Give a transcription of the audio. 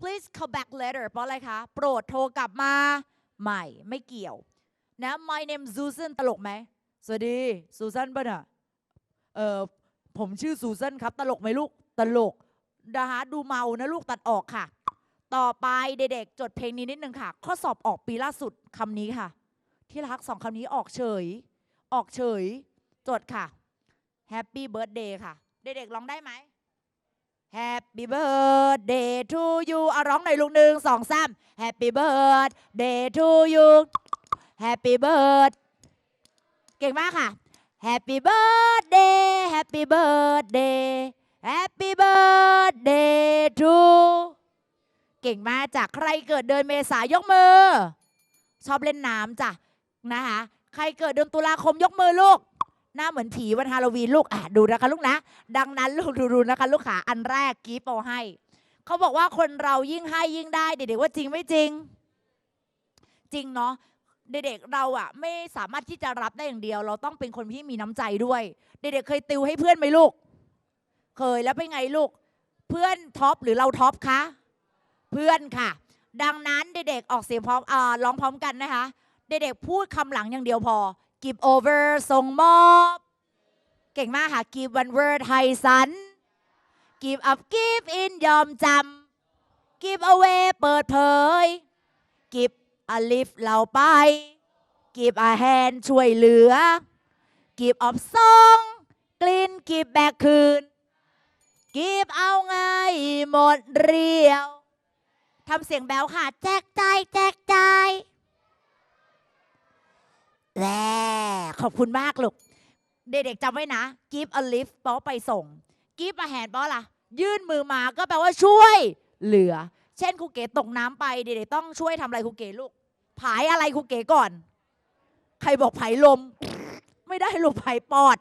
please call back later เพราะอะไรคะ โปรดโทรกลับมาใหม่ไม่เกี่ยว นะ my name Susan ตลกไหม สวัสดี ซูซันป่ะน่ะเออผมชื่อซูซันครับ ตลกไหมลูก ตลกนะคะดูเมานะลูกตัดออกค่ะ ต่อไปเด็กๆ จดเพลงนี้นิดนึงค่ะ ข้อสอบออกปีล่าสุดคำนี้ค่ะ ที่รักสองคำนี้ออกเฉย ออกเฉย จดค่ะ Happy Birthday ค่ะ เด็กๆร้องได้ไหม Happy birthday to you เอาร้องหน่อยลูกหนึ่งสองสาม Happy birthday to you Happy birthday เก่งมากค่ะ Happy birthday Happy birthday Happy birthday to เก่งมากจากใครเกิดเดือนเมษายกมือ ชอบเล่นน้ำจ้ะนะคะ ใครเกิดเดือนตุลาคมยกมือลูก หน้าเหมือนผีวันฮาโลวีนลูกอะดูนะคะลูกนะ ดังนั้นลูกดูๆนะคะลูกขาอันแรกกีบเอาให้ เขาบอกว่าคนเรายิ่งให้ยิ่งได้ เด็กๆว่าจริงไม่จริง จริงเนาะเด็กๆเราอะ ไม่สามารถที่จะรับได้อย่างเดียว เราต้องเป็นคนที่มีน้ำใจด้วย เด็กๆเคยติวให้เพื่อนไหมลูก เคยแล้วเป็นไงลูก เพื่อนท็อปหรือเราท็อปคะเพื่อนค่ะ ดังนั้นเด็กๆออกเสียงพร้อมอร้องพร้อมกันนะคะ เด็กๆพูดคำหลังอย่างเดียวพอ give over ส่งมอบ เก่งมากค่ะ give one word ให้สัน give up give in ยอมจำ give away เปิดเผย give a lift เราไป give a hand ช่วยเหลือ give up ส่งกลิ่น give back คืน give เอาไงหมดเรียวทำเสียงแบวค่ะ แจกใจแจกใจายแหละ ขอบคุณมากลูก เด็กๆจำไว้นะ give a lift แปลว่าไปส่ง give a hand แปลว่าอะไรยื่นมือมาก็แปลว่าช่วยเหลือ เช่นครูเก๋ตกน้ำไปเด็กๆต้องช่วยทำอะไรครูเก๋ลูก ผายอะไรครูเก๋ก่อน ใครบอกผายลม ไม่ได้ลูกผายปอด